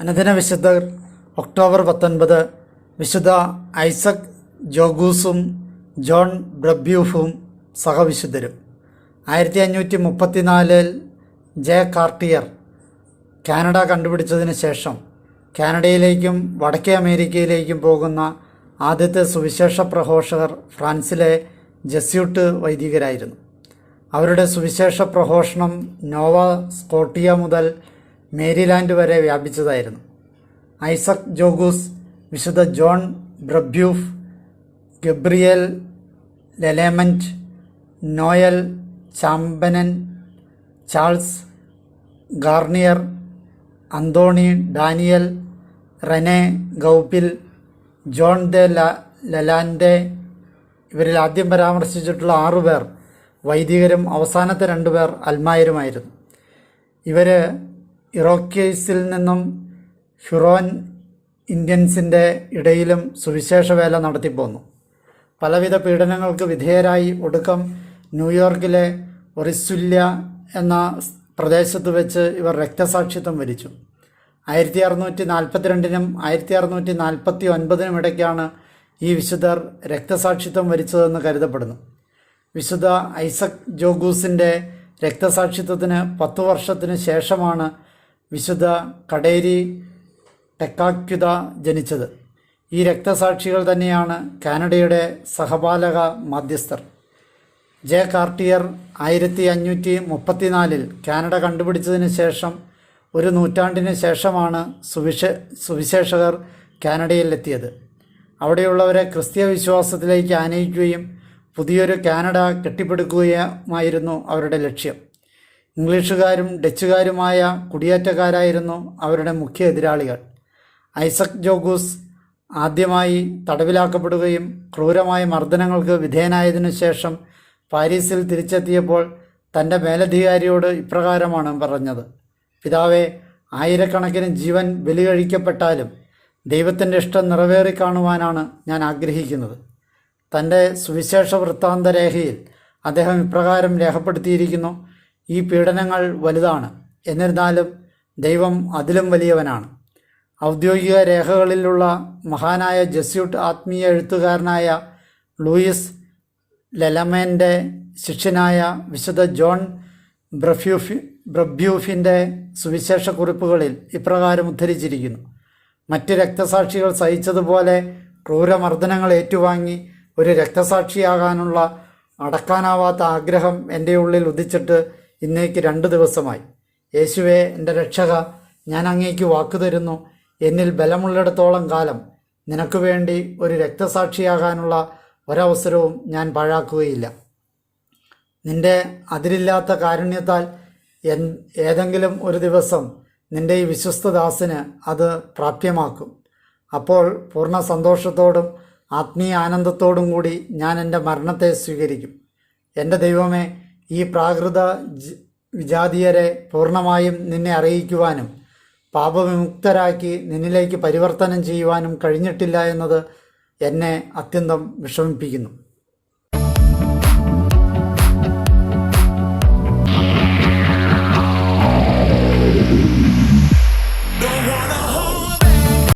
അനുദിന വിശുദ്ധർ ഒക്ടോബർ പത്തൊൻപത് വിശുദ്ധ ഐസക് ജോഗൂസും ജോൺ ബ്രബ്യൂഫും സഹവിശുദ്ധരും. ആയിരത്തി അഞ്ഞൂറ്റി മുപ്പത്തിനാലിൽ ജെ കാർട്ടിയർ കാനഡ കണ്ടുപിടിച്ചതിന് ശേഷം കാനഡയിലേക്കും വടക്കേ അമേരിക്കയിലേക്കും പോകുന്ന ആദ്യത്തെ സുവിശേഷ പ്രഘോഷകർ ഫ്രാൻസിലെ ജസ്യൂട്ട് വൈദികരായിരുന്നു. അവരുടെ സുവിശേഷ പ്രഘോഷണം നോവ സ്കോട്ടിയ മുതൽ മേരിലാൻഡ് വരെ വ്യാപിച്ചതായിരുന്നു. ഐസക് ജോഗൂസ് വിശുദ്ധ John Brebeuf Gabriel Lalemant Noel Chabanel Charles Garnier Antony Daniel Rene Goupil John de Lalande ഇവരിൽ ആദ്യം പരാമർശിച്ചിട്ടുള്ള ആറുപേർ വൈദികരും അവസാനത്തെ രണ്ടുപേർ അൽമായരുമായിരുന്നു. ഇവർ ഇറോക്കേസിൽ നിന്നും ഹ്യുറോൻ ഇന്ത്യൻസിന്റെ ഇടയിലും സുവിശേഷ വേല നടത്തിപ്പോന്നു പലവിധ പീഡനങ്ങൾക്ക് വിധേയരായി ഒടുക്കം ന്യൂയോർക്കിലെ ഒറിസുല്യ എന്ന പ്രദേശത്ത് വെച്ച് ഇവർ രക്തസാക്ഷിത്വം വരിച്ചു. ആയിരത്തി അറുന്നൂറ്റി നാൽപ്പത്തിരണ്ടിനും ആയിരത്തി അറുന്നൂറ്റി നാൽപ്പത്തി ഒൻപതിനും ഇടയ്ക്കാണ് ഈ വിശുദ്ധർ രക്തസാക്ഷിത്വം വരിച്ചതെന്ന് കരുതപ്പെടുന്നു. വിശുദ്ധ ഐസക് ജോഗൂസിന്റെ രക്തസാക്ഷിത്വത്തിന് പത്തു വർഷത്തിന് ശേഷമാണ് വിശുദ്ധ കടേരി ടെക്കാക്യുത ജനിച്ചത്. ഈ രക്തസാക്ഷികൾ തന്നെയാണ് കാനഡയുടെ സഹപാലക മധ്യസ്ഥർ. ജെ കാർട്ടിയർ ആയിരത്തി അഞ്ഞൂറ്റി മുപ്പത്തിനാലിൽ കാനഡ കണ്ടുപിടിച്ചതിന് ശേഷം ഒരു നൂറ്റാണ്ടിന് ശേഷമാണ് സുവിശ സുവിശേഷകർ കാനഡയിലെത്തിയത്. അവിടെയുള്ളവരെ ക്രിസ്തീയ വിശ്വാസത്തിലേക്ക് ആനയിക്കുകയും പുതിയൊരു കാനഡ കെട്ടിപ്പടുക്കുകയുമായിരുന്നു അവരുടെ ലക്ഷ്യം. ഇംഗ്ലീഷുകാരും ഡച്ചുകാരുമായ കുടിയേറ്റക്കാരായിരുന്നു അവരുടെ മുഖ്യ എതിരാളികൾ. ഐസക് ജോഗൂസ് ആദ്യമായി തടവിലാക്കപ്പെടുകയും ക്രൂരമായ മർദ്ദനങ്ങൾക്ക് വിധേയനായതിനു ശേഷം പാരീസിൽ തിരിച്ചെത്തിയപ്പോൾ തന്റെ മേലധികാരിയോട് ഇപ്രകാരമാണ് പറഞ്ഞത്. പിതാവേ ആയിരക്കണക്കിന് ജീവൻ ബലി കഴിക്കപ്പെട്ടാലും ദൈവത്തിന്റെ ഇഷ്ടം നിറവേറി കാണുവാനാണ് ഞാൻ ആഗ്രഹിക്കുന്നത്. തന്റെ സുവിശേഷ വൃത്താന്തരേഖയിൽ അദ്ദേഹം ഇപ്രകാരം രേഖപ്പെടുത്തിയിരിക്കുന്നു. ഈ പീഡനങ്ങൾ വലുതാണ്. എന്നിരുന്നാലും ദൈവം അതിലും വലിയവനാണ്. ഔദ്യോഗിക രേഖകളിലുള്ള മഹാനായ ജസ്യൂട്ട് ആത്മീയ എഴുത്തുകാരനായ ലൂയിസ് ലെലമേന്റെ ശിഷ്യനായ വിശുദ്ധ ജോൺ ബ്രഫ്യൂഫി ബ്രബ്യൂഫിന്റെ സുവിശേഷ കുറിപ്പുകളിൽ ഇപ്രകാരം ഉദ്ധരിച്ചിരിക്കുന്നു. മറ്റ് രക്തസാക്ഷികൾ സഹിച്ചതുപോലെ ക്രൂരമർദ്ദനങ്ങൾ ഏറ്റുവാങ്ങി ഒരു രക്തസാക്ഷിയാകാനുള്ള അടക്കാനാവാത്ത ആഗ്രഹം എന്റെ ഉള്ളിൽ ഉദിച്ചിട്ട് ഇന്നേക്ക് രണ്ട് ദിവസമായി. യേശുവെ എന്റെ രക്ഷക ഞാൻ അങ്ങേക്ക് വാക്കു തരുന്നു. എന്നിൽ ബലമുള്ളിടത്തോളം കാലം നിനക്ക് വേണ്ടി ഒരു രക്തസാക്ഷിയാകാനുള്ള ഒരവസരവും ഞാൻ പാഴാക്കുകയില്ല. നിന്റെ അതിരില്ലാത്ത കാരുണ്യത്താൽ എൻ ഏതെങ്കിലും ഒരു ദിവസം നിന്റെ ഈ വിശ്വസ്തദാസിന് അത് പ്രാപ്യമാക്കും. അപ്പോൾ പൂർണ സന്തോഷത്തോടും ആത്മീയ ആനന്ദത്തോടും കൂടി ഞാൻ എന്റെ മരണത്തെ സ്വീകരിക്കും. എന്റെ ദൈവമേ ഈ പ്രാകൃത വിജാതീയരെ പൂർണമായും നിന്നെ അറിയിക്കുവാനും പാപവിമുക്തരാക്കി നിന്നിലേക്ക് പരിവർത്തനം ചെയ്യുവാനും കഴിഞ്ഞിട്ടില്ല എന്നത് എന്നെ അത്യന്തം വിഷമിപ്പിക്കുന്നു.